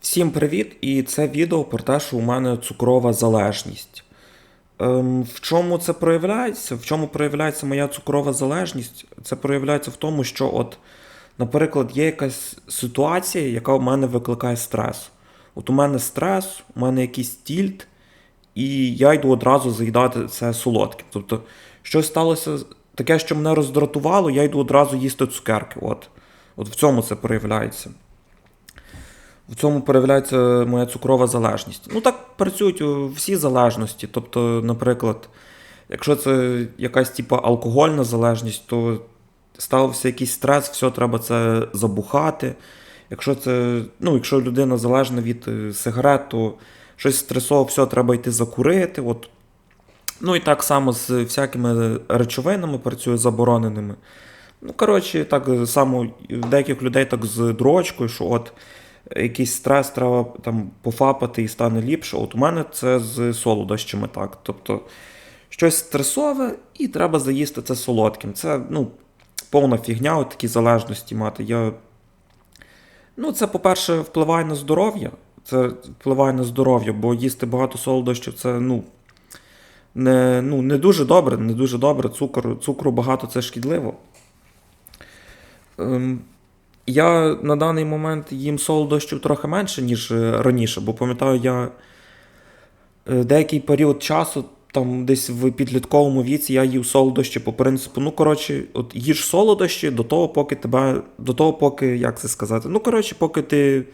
Всім привіт! І це відео про те, що у мене цукрова залежність. Ем, в чому це проявляється? В чому проявляється моя цукрова залежність? Це проявляється в тому, що, от, наприклад, є якась ситуація, яка в мене викликає стрес. От у мене стрес, у мене якийсь тільт, і я йду одразу заїдати це солодким. Тобто, щось сталося таке, що мене роздратувало, я йду одразу їсти цукерки. От, от в цьому це проявляється. В цьому проявляється моя цукрова залежність. Ну так працюють всі залежності. Тобто, наприклад, якщо це якась типу, алкогольна залежність, то стався якийсь стрес, все, треба це забухати. Якщо це, ну, якщо людина залежна від е, сигарет, то щось стресове, все, треба йти закурити. От. Ну і так само з всякими речовинами працює забороненими. Ну, коротше, так само в деяких людей так з дрочкою, що от якийсь стрес треба там пофапати і стане ліпше. От у мене це з солодощами так. Тобто щось стресове, і треба заїсти це солодким. Це ну, повна фігня, от такі залежності мати. Я... Ну, Це, по-перше, впливає на здоров'я. Це впливає на здоров'я, бо їсти багато солодощів це ну, не ну, не дуже добре, не дуже добре. Цукор, Цукру багато це шкідливо. Ем, я на даний момент їм солодощів трохи менше, ніж е, раніше, бо пам'ятаю, я е, деякий період часу, там десь в підлітковому віці, я їв солодощі по принципу, ну, коротше, от їж солодощі до того, поки тебе, до того, поки, як це сказати, ну, коротше, поки ти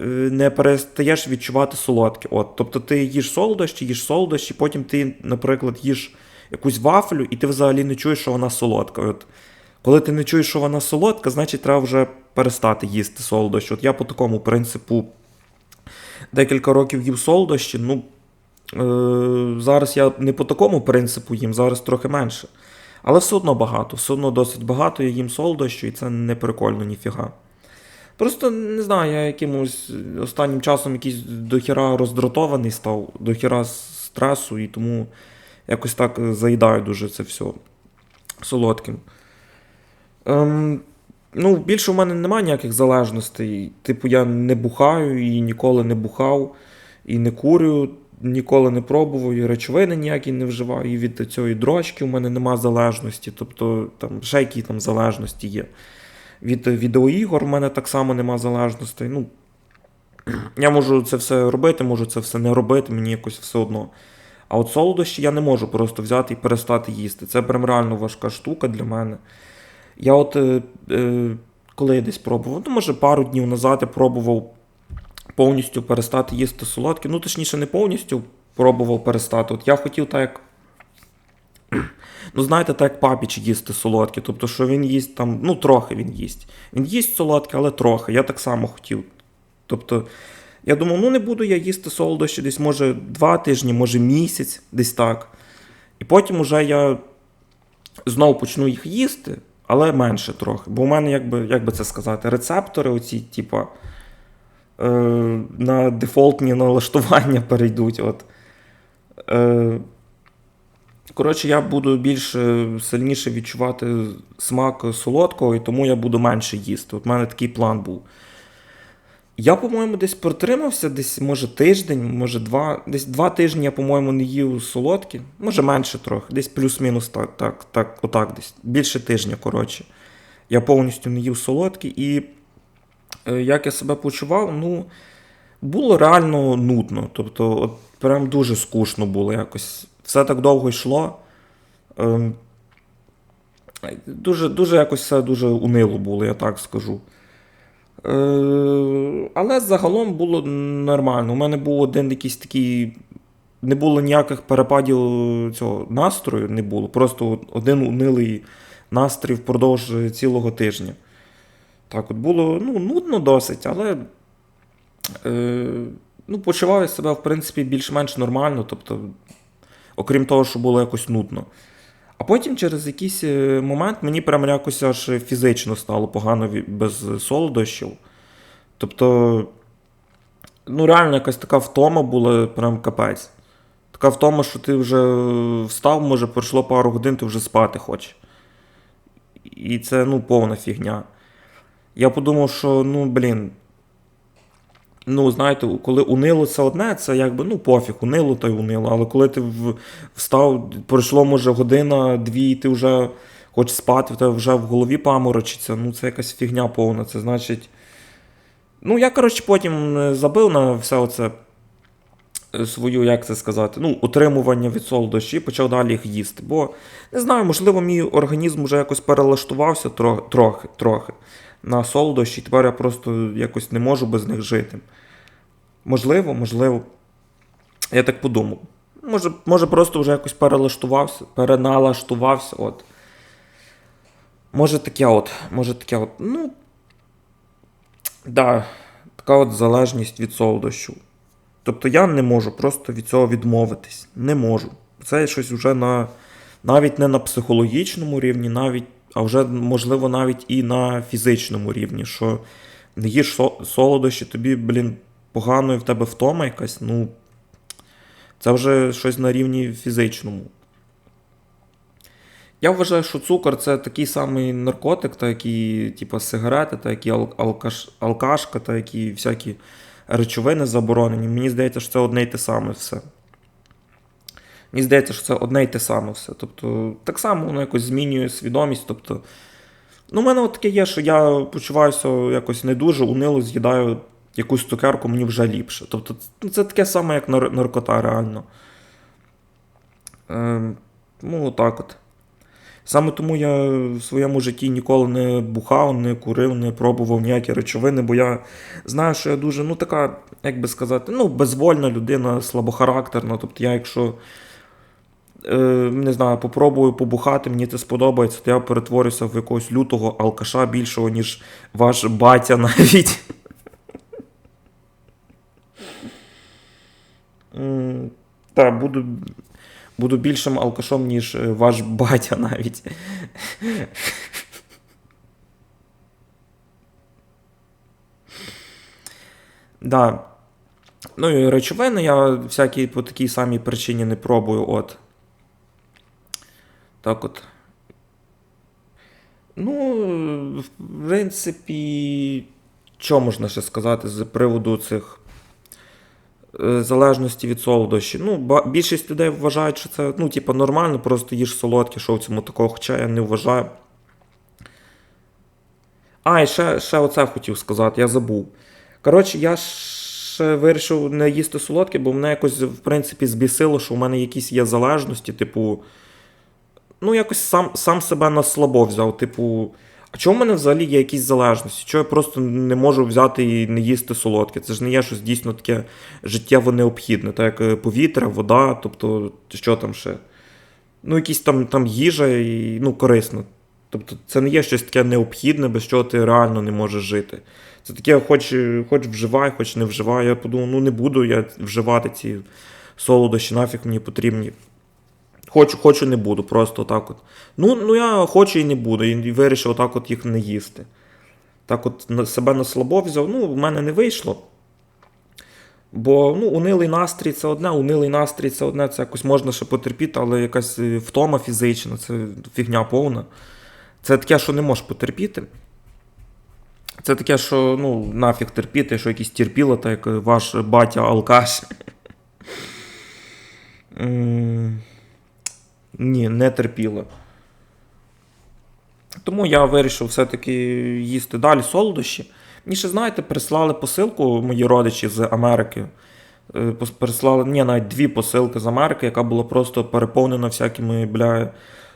е, не перестаєш відчувати солодке. От, Тобто ти їш солодощі, їш солодощі, потім ти, наприклад, їш якусь вафлю, і ти взагалі не чуєш, що вона солодка. От, коли ти не чуєш, що вона солодка, значить треба вже перестати їсти солодощі. От я по такому принципу декілька років їв солодощі. Ну, е- зараз я не по такому принципу їм, зараз трохи менше. Але все одно багато, все одно досить багато я їм солодощі, і це не прикольно, ніфіга. Просто не знаю, я якимось останнім часом якийсь дохіра роздратований став, дохіра стресу, і тому якось так заїдаю дуже це все солодким. Ем, Ну, більше в мене немає ніяких залежностей. Типу, я не бухаю і ніколи не бухав, і не курю, ніколи не пробував, і речовини ніякі не вживаю. І від цієї дрочки у мене немає залежності. Тобто там ще які там залежності є. Від відеоігор в мене так само нема залежностей. Ну, Я можу це все робити, можу це все не робити, мені якось все одно. А от солодощі я не можу просто взяти і перестати їсти. Це прям реально важка штука для мене. Я от е, е, коли я десь пробував, ну, може, пару днів назад я пробував повністю перестати їсти солодкі. Ну, точніше, не повністю пробував перестати. От я хотів так як. Ну, знаєте, так як папіч їсти солодкі. Тобто, що він їсть там, ну, трохи він їсть. Він їсть солодке, але трохи. Я так само хотів. Тобто, я думав, ну не буду я їсти солодощі десь, може, два тижні, може місяць, десь так. І потім уже я знову почну їх їсти але менше трохи. Бо у мене, як би, як би це сказати, рецептори, оці, типу, е, на дефолтні налаштування перейдуть. От. Е, Коротше, я буду більш сильніше відчувати смак солодкого, і тому я буду менше їсти. От у мене такий план був. Я, по-моєму, десь протримався, десь, може, тиждень, може два. Десь два тижні я, по-моєму, не їв солодкі, може менше трохи, десь плюс-мінус так, так, так, отак десь. Більше тижня, коротше. Я повністю не їв солодкі, і е, як я себе почував, ну, було реально нудно. Тобто, от прям дуже скучно було якось. Все так довго йшло. Е, дуже, дуже якось все дуже унило було, я так скажу. Е, але загалом було нормально. У мене був один якийсь такий. Не було ніяких перепадів цього настрою, не було. Просто один унилий настрій впродовж цілого тижня. Так, от було ну, нудно досить, але е, ну, почуваю себе, в принципі, більш-менш нормально. Тобто, окрім того, що було якось нудно. А потім через якийсь е, момент мені прямо якось аж фізично стало погано без солодощів. Тобто, ну, реально якась така втома була, прям капець. Така втома, що ти вже встав, може, пройшло пару годин, ти вже спати хочеш. І це ну, повна фігня. Я подумав, що, ну, блін, Ну, знаєте, коли унило це одне, це якби ну пофіг, унило та й унило. Але коли ти встав, пройшло, може, година, дві, і ти вже хочеш спати, в тебе вже в голові паморочиться, ну це якась фігня повна. Це значить. Ну, я, коротше, потім забив на все оце е, свою, як це сказати, ну, утримування від солодощів і почав далі їх їсти. Бо не знаю, можливо, мій організм вже якось перелаштувався тро- трохи, трохи на солодощі, і тепер я просто якось не можу без них жити. Можливо, можливо. Я так подумав. Може, може просто вже якось перелаштувався, переналаштувався. От. Може таке от. Може таке от. Ну. Да, така от залежність від солодощів. Тобто я не можу просто від цього відмовитись. Не можу. Це щось вже на навіть не на психологічному рівні, навіть, а вже, можливо, навіть і на фізичному рівні, що не їш солодощі, тобі, блін, погано і в тебе втома якась, ну. Це вже щось на рівні фізичному. Я вважаю, що цукор це такий самий наркотик, так як і типу, сигарети, так як і ал- алкаш, алкашка, так як і всякі речовини заборонені. Мені здається, що це одне й те саме все. Мені здається, що це одне й те саме все. Тобто, так само воно якось змінює свідомість. Тобто, ну, у мене от таке є, що я почуваюся якось не дуже, унило з'їдаю якусь цукерку, мені вже ліпше. Тобто, це- це таке саме, як наркота, реально. Ем, ну, отак от. Саме тому я в своєму житті ніколи не бухав, не курив, не пробував ніякі речовини, бо я знаю, що я дуже, ну така, як би сказати, ну, безвольна людина, слабохарактерна. Тобто я, якщо е, не знаю, попробую побухати, мені це сподобається, то я перетворюся в якогось лютого алкаша більшого, ніж ваш батя навіть. Так, буду, буду більшим алкашом, ніж е, ваш батя навіть. Да. Ну і речовини я всякі по такій самій причині не пробую. От. Так от. Ну, в принципі, що можна ще сказати з приводу цих е, залежності від солодощів? Ну, більшість людей вважають, що це ну, типа, нормально, просто їж солодке, що в цьому такого, хоча я не вважаю. А, і ще, ще оце хотів сказати, я забув. Коротше, я ще вирішив не їсти солодке, бо мене якось, в принципі, збісило, що в мене якісь є залежності, типу. Ну, якось сам, сам себе на слабо взяв. Типу, а чому в мене взагалі є якісь залежності? Чого я просто не можу взяти і не їсти солодке? Це ж не є щось дійсно таке життєво необхідне, так як е, повітря, вода, тобто, що там ще? Ну, якісь там, там їжа і ну, корисно. Тобто, це не є щось таке необхідне, без чого ти реально не можеш жити. Це таке, хоч, хоч вживай, хоч не вживай. Я подумав, ну не буду я вживати ці солодощі, нафіг мені потрібні. Хочу, хочу, не буду, просто так от. Ну, ну я хочу і не буду, і вирішив отак от їх не їсти. Так от себе на слабо взяв, ну, в мене не вийшло. Бо ну, унилий настрій це одне, унилий настрій це одне, це якось можна ще потерпіти, але якась е, втома фізична, це фігня повна. Це таке, що не можеш потерпіти. Це таке, що ну, нафіг терпіти, що якісь терпіло, так як ваш батя алкаш. Ні, не терпіло. Тому я вирішив все-таки їсти далі солодощі. Мені ще, знаєте, прислали посилку мої родичі з Америки. Е, Прислали, ні, навіть дві посилки з Америки, яка була просто переповнена всякими, бля,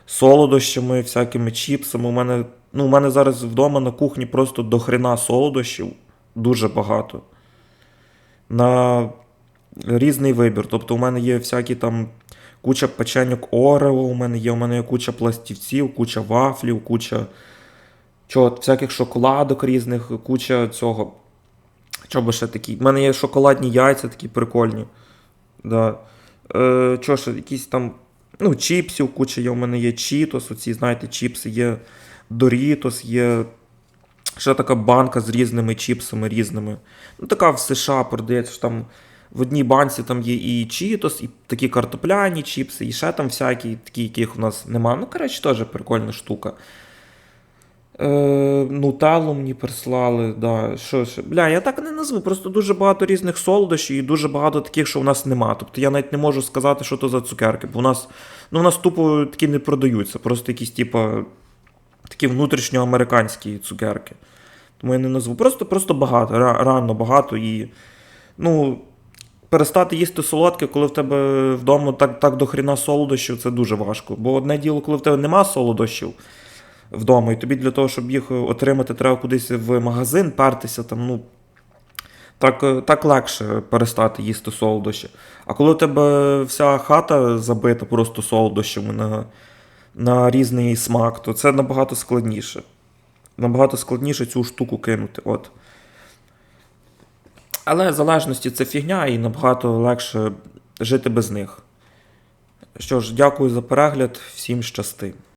солодощами, всякими чіпсами. У мене, ну, у мене зараз вдома на кухні просто до хрена солодощів. Дуже багато. На різний вибір. Тобто, у мене є всякі там куча печеньок Орео, у мене є, у мене є куча пластівців, куча вафлів, куча чого, всяких шоколадок різних, куча цього. Би ще такі? У мене є шоколадні яйця такі прикольні. Да. Е, що ще, якісь там. Ну, чіпсів, куча є. У мене є Чітос, оці, знаєте, чіпси, є Дорітос, є. Ще така банка з різними чіпсами різними. Ну, така в США продається, що там в одній банці там є і Чітос, і такі картопляні чіпси, і ще там всякі, такі, яких у нас немає. Ну, коротше, теж прикольна штука. Е, Нутеллу мені прислали, да. Що ще? Бля, я так не назву. Просто дуже багато різних солодощів і дуже багато таких, що в нас нема. Тобто я навіть не можу сказати, що то за цукерки, бо у нас, ну, у нас тупо такі не продаються. Просто якісь, типу, такі внутрішньоамериканські цукерки. Тому я не назву. Просто, просто багато, ре- реально багато. І, ну, перестати їсти солодке, коли в тебе вдома так, так до хріна солодощів, це дуже важко. Бо одне діло, коли в тебе нема солодощів вдома, і тобі для того, щоб їх отримати, треба кудись в магазин пертися, там, ну. Так, так легше перестати їсти солодощі. А коли в тебе вся хата забита просто солодощами на, на різний смак, то це набагато складніше. Набагато складніше цю штуку кинути. От. Але залежності це фігня і набагато легше жити без них. Що ж, дякую за перегляд, всім щасти.